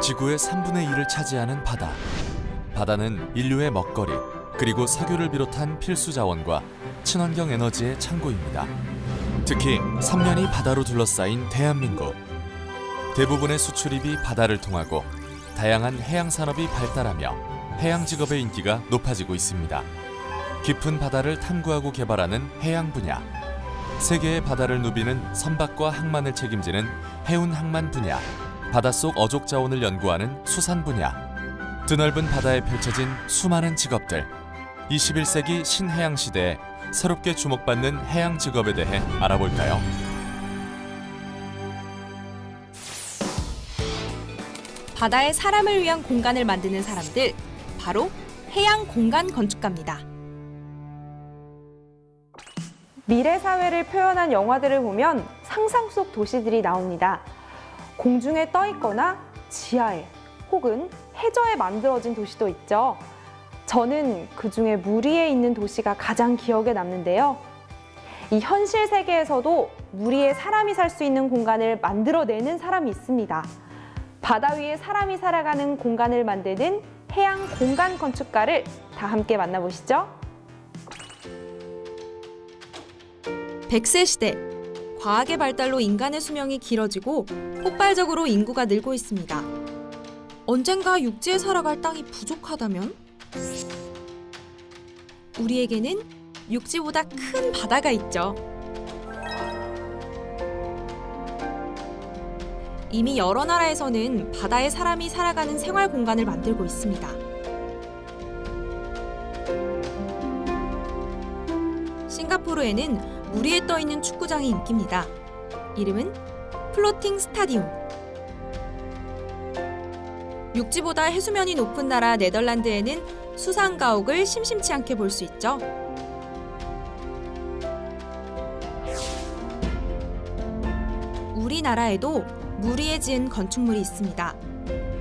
지구의 3분의 1을 차지하는 바다. 바다는 인류의 먹거리, 그리고 석유를 비롯한 필수 자원과 친환경 에너지의 창고입니다. 특히 3년이 바다로 둘러싸인 대한민국. 대부분의 수출입이 바다를 통하고 다양한 해양 산업이 발달하며 해양 직업의 인기가 높아지고 있습니다. 깊은 바다를 탐구하고 개발하는 해양 분야. 세계의 바다를 누비는 선박과 항만을 책임지는 해운 항만 분야. 바닷속 어족 자원을 연구하는 수산 분야. 드넓은 바다에 펼쳐진 수많은 직업들. 21세기 신해양 시대에 새롭게 주목받는 해양 직업에 대해 알아볼까요? 바다에 사람을 위한 공간을 만드는 사람들 바로 해양 공간 건축가입니다. 미래 사회를 표현한 영화들을 보면 상상 속 도시들이 나옵니다. 공중에 떠 있거나 지하에 혹은 해저에 만들어진 도시도 있죠. 저는 그 중에 물 위에 있는 도시가 가장 기억에 남는데요. 이 현실 세계에서도 물 위에 사람이 살 수 있는 공간을 만들어내는 사람이 있습니다. 바다 위에 사람이 살아가는 공간을 만드는 해양 공간 건축가를 다 함께 만나보시죠. 100세 시대 과학의 발달로 인간의 수명이 길어지고 폭발적으로 인구가 늘고 있습니다. 언젠가 육지에 살아갈 땅이 부족하다면 우리에게는 육지보다 큰 바다가 있죠. 이미 여러 나라에서는 바다에 사람이 살아가는 생활 공간을 만들고 있습니다. 싱가포르에는 물 위에 떠 있는 축구장이 인기입니다. 이름은 플로팅 스타디움. 육지보다 해수면이 높은 나라 네덜란드에는 수상 가옥을 심심치 않게 볼 수 있죠. 우리나라에도 물 위에 지은 건축물이 있습니다.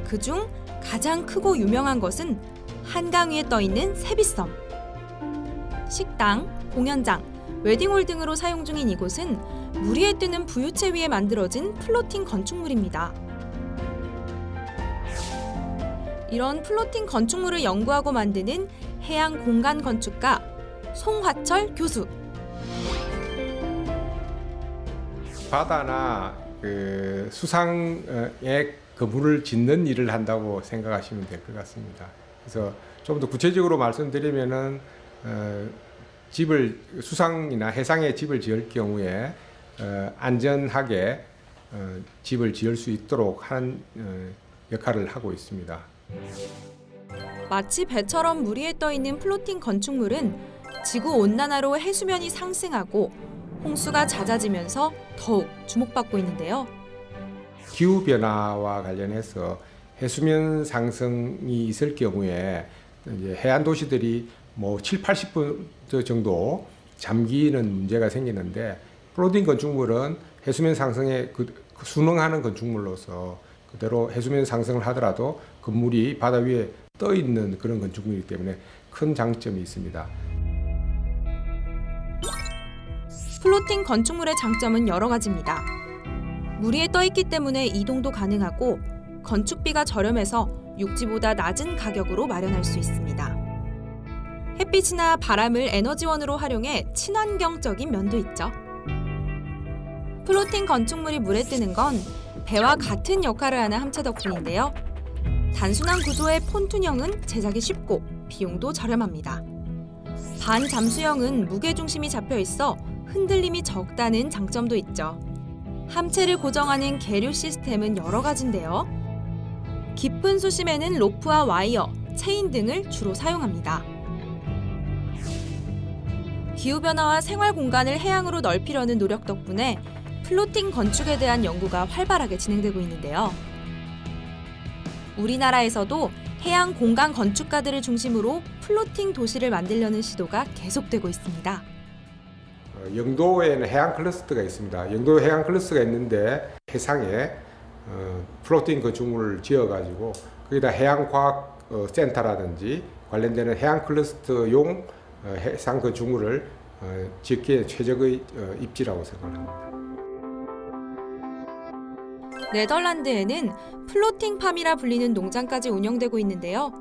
그중 가장 크고 유명한 것은 한강 위에 떠 있는 세비섬. 식당, 공연장, 웨딩홀 등으로 사용 중인 이곳은 물 위에 뜨는 부유체 위에 만들어진 플로팅 건축물입니다. 이런 플로팅 건축물을 연구하고 만드는 해양 공간 건축가 송화철 교수. 바다나 그 수상에 그물을 짓는 일을 한다고 생각하시면 될 것 같습니다. 그래서 좀 더 구체적으로 말씀드리면은 어, 집을 수상이나 해상에 집을 지을 경우에 어, 안전하게 어, 집을 지을 수 있도록 하는 어, 역할을 하고 있습니다. 마치 배처럼 물 위에 떠 있는 플로팅 건축물은 지구 온난화로 해수면이 상승하고 홍수가 잦아지면서 더욱 주목받고 있는데요. 기후 변화와 관련해서 해수면 상승이 있을 경우에 해안 도시들이 뭐 7, 80% 정도 잠기는 문제가 생기는데 플로팅 건축물은 해수면 상승에 그, 그 순응하는 건축물로서 그대로 해수면 상승을 하더라도 건물이 바다 위에 떠 있는 그런 건축물이기 때문에 큰 장점이 있습니다. 플로팅 건축물의 장점은 여러 가지입니다. 물 위에 떠 있기 때문에 이동도 가능하고 건축비가 저렴해서 육지보다 낮은 가격으로 마련할 수 있습니다. 햇빛이나 바람을 에너지원으로 활용해 친환경적인 면도 있죠. 플로팅 건축물이 물에 뜨는 건 배와 같은 역할을 하는 함체 덕분인데요. 단순한 구조의 폰툰형은 제작이 쉽고 비용도 저렴합니다. 반잠수형은 무게 중심이 잡혀 있어 흔들림이 적다는 장점도 있죠. 함체를 고정하는 계류 시스템은 여러 가지인데요. 깊은 수심에는 로프와 와이어, 체인 등을 주로 사용합니다. 기후변화와 생활 공간을 해양으로 넓히려는 노력 덕분에 플로팅 건축에 대한 연구가 활발하게 진행되고 있는데요. 우리나라에서도 해양 공간 건축가들을 중심으로 플로팅 도시를 만들려는 시도가 계속되고 있습니다. 어, 영도에는 해양 클러스터가 있습니다. 영도 해양 클러스터가 있는데 해상에 어, 플로팅 건축물을 지어가지고 거기다 해양과학 어, 센터라든지 관련되는 해양 클러스터용 어, 해상 건축물을 어, 짓기에 최적의 어, 입지라고 생각합니다. 네덜란드에는 플로팅 팜이라 불리는 농장까지 운영되고 있는데요.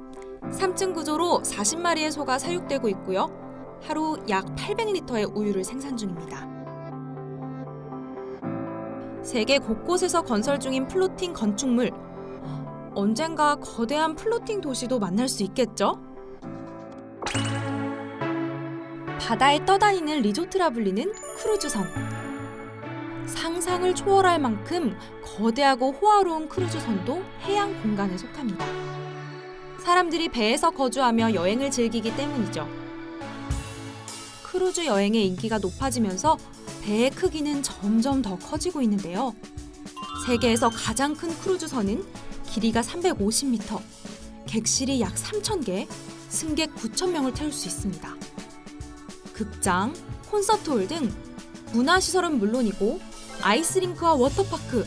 3층 구조로 40마리의 소가 사육되고 있고요. 하루 약 800리터의 우유를 생산 중입니다. 세계 곳곳에서 건설 중인 플로팅 건축물. 언젠가 거대한 플로팅 도시도 만날 수 있겠죠? 바다에 떠다니는 리조트라 불리는 크루즈선. 상상을 초월할 만큼 거대하고 호화로운 크루즈선도 해양 공간에 속합니다. 사람들이 배에서 거주하며 여행을 즐기기 때문이죠. 크루즈 여행의 인기가 높아지면서 배의 크기는 점점 더 커지고 있는데요. 세계에서 가장 큰 크루즈선은 길이가 350m, 객실이 약 3,000개, 승객 9,000명을 태울 수 있습니다. 극장, 콘서트홀 등 문화시설은 물론이고 아이스링크와 워터파크,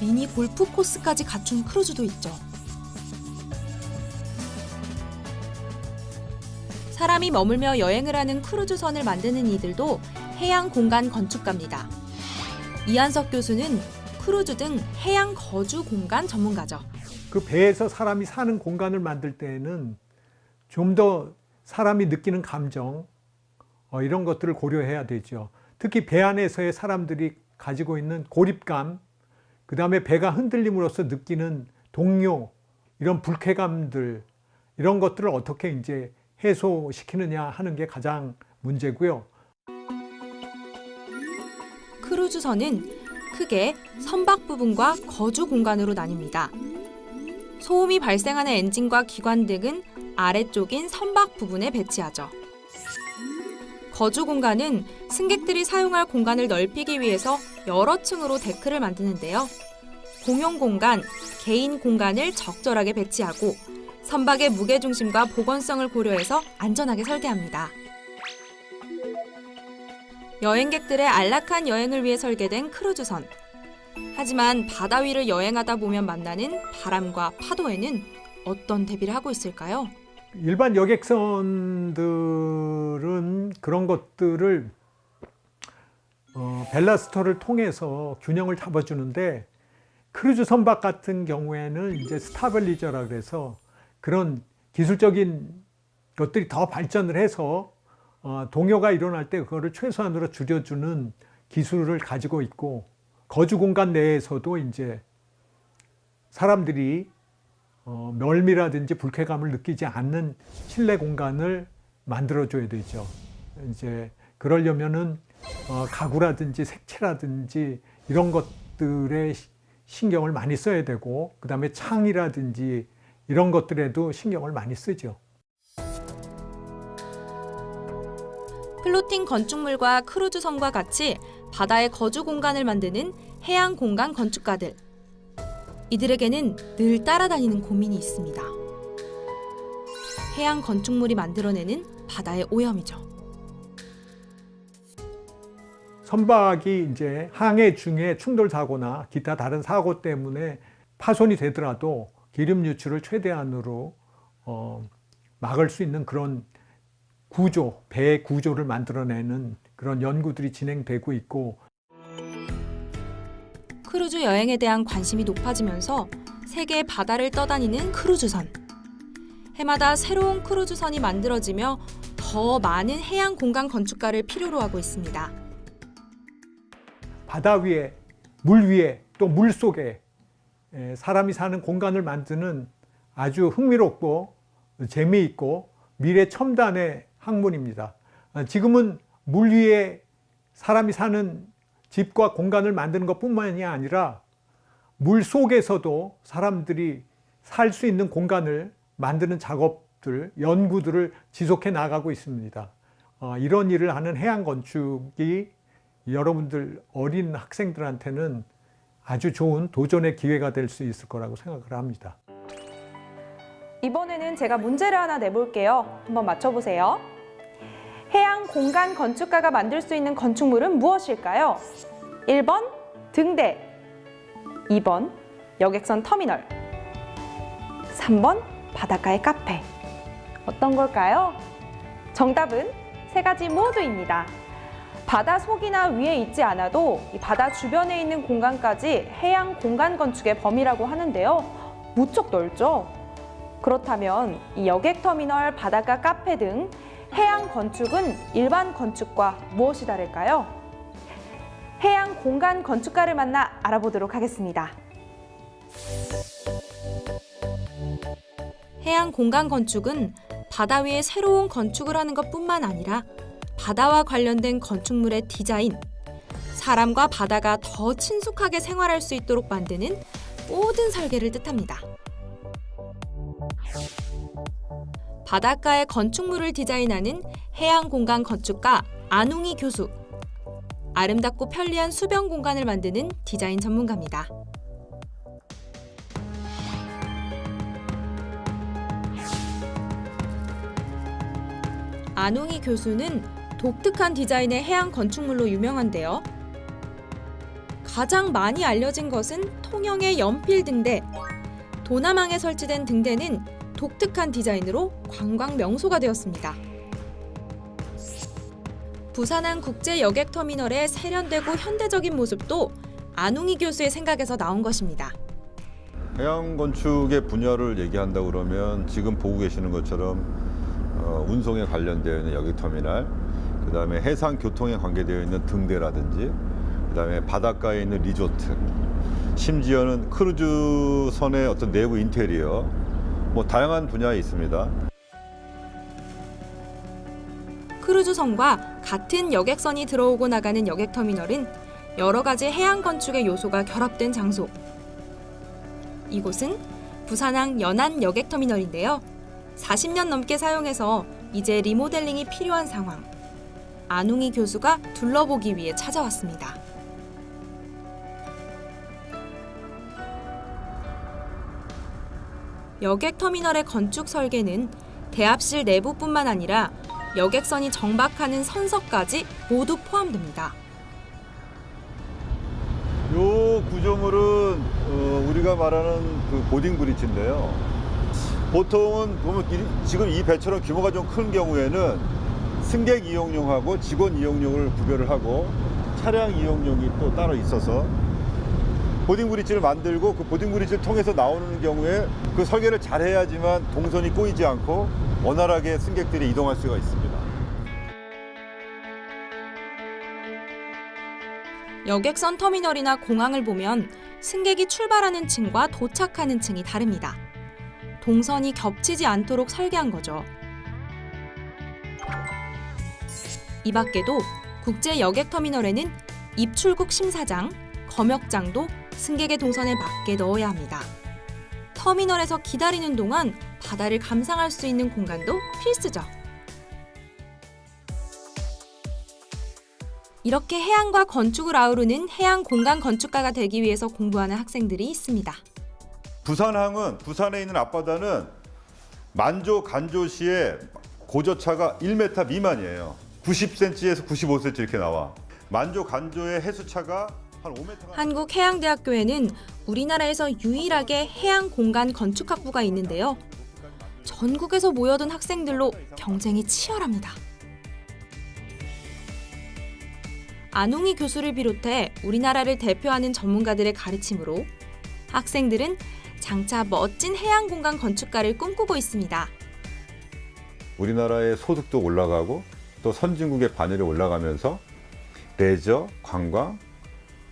미니 골프 코스까지 갖춘 크루즈도 있죠. 사람이 머물며 여행을 하는 크루즈선을 만드는 이들도 해양 공간 건축가입니다. 이한석 교수는 크루즈 등 해양 거주 공간 전문가죠. 그 배에서 사람이 사는 공간을 만들 때에는 좀 더 사람이 느끼는 감정 어, 이런 것들을 고려해야 되죠. 특히 배 안에서의 사람들이 가지고 있는 고립감, 그 다음에 배가 흔들림으로써 느끼는 동요, 이런 불쾌감들, 이런 것들을 어떻게 이제 해소시키느냐 하는 게 가장 문제고요. 크루즈선은 크게 선박 부분과 거주 공간으로 나뉩니다. 소음이 발생하는 엔진과 기관 등은 아래쪽인 선박 부분에 배치하죠. 거주 공간은 승객들이 사용할 공간을 넓히기 위해서 여러 층으로 데크를 만드는데요. 공용 공간, 개인 공간을 적절하게 배치하고 선박의 무게 중심과 보건성을 고려해서 안전하게 설계합니다. 여행객들의 안락한 여행을 위해 설계된 크루즈선. 하지만 바다 위를 여행하다 보면 만나는 바람과 파도에는 어떤 대비를 하고 있을까요? 일반 여객선들은 그런 것들을 어, 벨라스터를 통해서 균형을 잡아주는데 크루즈 선박 같은 경우에는 이제 스타빌리저라 그래서 그런 기술적인 것들이 더 발전을 해서 어, 동요가 일어날 때 그거를 최소한으로 줄여주는 기술을 가지고 있고 거주 공간 내에서도 이제 사람들이 어, 멀미라든지 불쾌감을 느끼지 않는 실내 공간을 만들어줘야 되죠. 이제 그러려면은 어, 가구라든지 색채라든지 이런 것들에 시- 신경을 많이 써야 되고 그 다음에 창이라든지 이런 것들에도 신경을 많이 쓰죠. 플로팅 건축물과 크루즈선과 같이 바다의 거주 공간을 만드는 해양 공간 건축가들. 이들에게는 늘 따라다니는 고민이 있습니다. 해양 건축물이 만들어내는 바다의 오염이죠. 선박이 이제 항해 중에 충돌 사고나 기타 다른 사고 때문에 파손이 되더라도 기름 유출을 최대한으로 어, 막을 수 있는 그런 구조, 배 구조를 만들어내는 그런 연구들이 진행되고 있고 크루즈 여행에 대한 관심이 높아지면서 세계 바다를 떠다니는 크루즈선. 해마다 새로운 크루즈선이 만들어지며 더 많은 해양 공간 건축가를 필요로 하고 있습니다. 바다 위에, 물 위에, 또 물 속에 에, 사람이 사는 공간을 만드는 아주 흥미롭고 재미있고 미래 첨단의 학문입니다. 어, 지금은 물 위에 사람이 사는 집과 공간을 만드는 것뿐만이 아니라 물 속에서도 사람들이 살 수 있는 공간을 만드는 작업들, 연구들을 지속해 나가고 있습니다. 어, 이런 일을 하는 해양 건축이 여러분들 어린 학생들한테는 아주 좋은 도전의 기회가 될 수 있을 거라고 생각을 합니다. 이번에는 제가 문제를 하나 내볼게요. 한번 맞춰보세요. 해양 공간 건축가가 만들 수 있는 건축물은 무엇일까요? 1번 등대, 2번 여객선 터미널, 3번 바닷가의 카페. 어떤 걸까요? 정답은 세 가지 모두입니다. 바다 속이나 위에 있지 않아도 이 바다 주변에 있는 공간까지 해양 공간 건축의 범위라고 하는데요. 무척 넓죠? 그렇다면 이 여객터미널, 바닷가 카페 등 해양 건축은 일반 건축과 무엇이 다를까요? 해양 공간 건축가를 만나 알아보도록 하겠습니다. 해양 공간 건축은 바다 위에 새로운 건축을 하는 것뿐만 아니라 바다와 관련된 건축물의 디자인, 사람과 바다가 더 친숙하게 생활할 수 있도록 만드는 모든 설계를 뜻합니다. 바닷가의 건축물을 디자인하는 해양 공간 건축가 안웅이 교수. 아름답고 편리한 수변 공간을 만드는 디자인 전문가입니다. 안웅이 교수는 독특한 디자인의 해양 건축물로 유명한데요. 가장 많이 알려진 것은 통영의 연필 등대. 도남항에 설치된 등대는 독특한 디자인으로 관광 명소가 되었습니다. 부산항 국제 여객 터미널의 세련되고 현대적인 모습도 안웅이 교수의 생각에서 나온 것입니다. 해양 건축의 분야를 얘기한다 그러면 지금 보고 계시는 것처럼 어, 운송에 관련되어 있는 여객 터미널, 그 다음에 해상 교통에 관계되어 있는 등대라든지, 그 다음에 바닷가에 있는 리조트, 심지어는 크루즈 선의 어떤 내부 인테리어, 뭐 다양한 분야에 있습니다. 크루즈선과 같은 여객선이 들어오고 나가는 여객터미널은 여러 가지 해양 건축의 요소가 결합된 장소. 이곳은 부산항 연안 여객터미널인데요. 40년 넘게 사용해서 이제 리모델링이 필요한 상황. 안웅이 교수가 둘러보기 위해 찾아왔습니다. 여객터미널의 건축 설계는 대합실 내부뿐만 아니라 여객선이 정박하는 선석까지 모두 포함됩니다. 요 구조물은 어, 우리가 말하는 그 보딩 브릿지인데요. 보통은 보면 이- 지금 이 배처럼 규모가 좀 큰 경우에는 승객 이용용하고 직원 이용용을 구별을 하고 차량 이용용이 또 따로 있어서 보딩 브릿지를 만들고 그 보딩 브릿지를 통해서 나오는 경우에 그 설계를 잘 해야지만 동선이 꼬이지 않고 원활하게 승객들이 이동할 수가 있습니다. 여객선 터미널이나 공항을 보면 승객이 출발하는 층과 도착하는 층이 다릅니다. 동선이 겹치지 않도록 설계한 거죠. 이 밖에도 국제 여객 터미널에는 입출국 심사장, 검역장도 승객의 동선에 맞게 넣어야 합니다. 터미널에서 기다리는 동안 바다를 감상할 수 있는 공간도 필수죠. 이렇게 해양과 건축을 아우르는 해양 공간 건축가가 되기 위해서 공부하는 학생들이 있습니다. 부산항은 부산에 있는 앞바다는 만조 간조시에 고저차가 1m 미만이에요. 90cm에서 95cm 이렇게 나와. 만조 간조의 해수차가 한 5m. 한국해양대학교에는 우리나라에서 유일하게 해양 공간 건축학부가 있는데요. 전국에서 모여든 학생들로 경쟁이 치열합니다. 안웅이 교수를 비롯해 우리나라를 대표하는 전문가들의 가르침으로 학생들은 장차 멋진 해양 공간 건축가를 꿈꾸고 있습니다. 우리나라의 소득도 올라가고 또 선진국의 반열에 올라가면서 레저, 관광,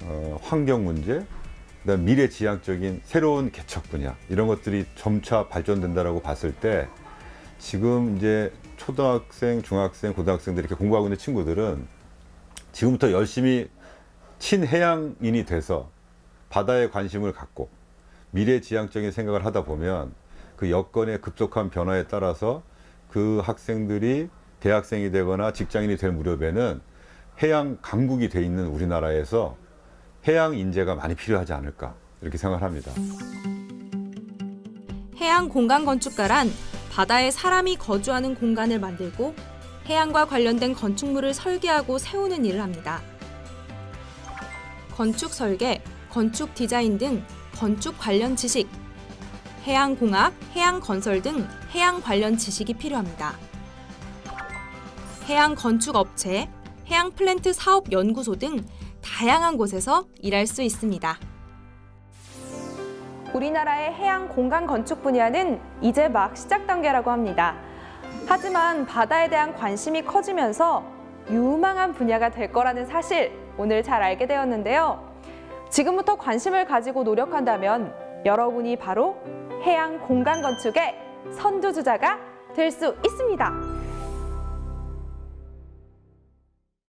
어, 환경 문제, 그다음 미래 지향적인 새로운 개척 분야 이런 것들이 점차 발전된다라고 봤을 때 지금 이제 초등학생, 중학생, 고등학생들이 이렇게 공부하고 있는 친구들은 지금부터 열심히 친해양인이 돼서 바다에 관심을 갖고 미래 지향적인 생각을 하다 보면 그 여건의 급속한 변화에 따라서 그 학생들이 대학생이 되거나 직장인이 될 무렵에는 해양 강국이 돼 있는 우리나라에서 해양 인재가 많이 필요하지 않을까 이렇게 생각합니다. 해양 공간 건축가란 바다에 사람이 거주하는 공간을 만들고 해양과 관련된 건축물을 설계하고 세우는 일을 합니다. 건축 설계, 건축 디자인 등 건축 관련 지식, 해양 공학, 해양 건설 등 해양 관련 지식이 필요합니다. 해양 건축 업체, 해양 플랜트 사업 연구소 등 다양한 곳에서 일할 수 있습니다. 우리나라의 해양 공간 건축 분야는 이제 막 시작 단계라고 합니다. 하지만 바다에 대한 관심이 커지면서 유망한 분야가 될 거라는 사실 오늘 잘 알게 되었는데요. 지금부터 관심을 가지고 노력한다면 여러분이 바로 해양 공간 건축의 선두주자가 될 수 있습니다.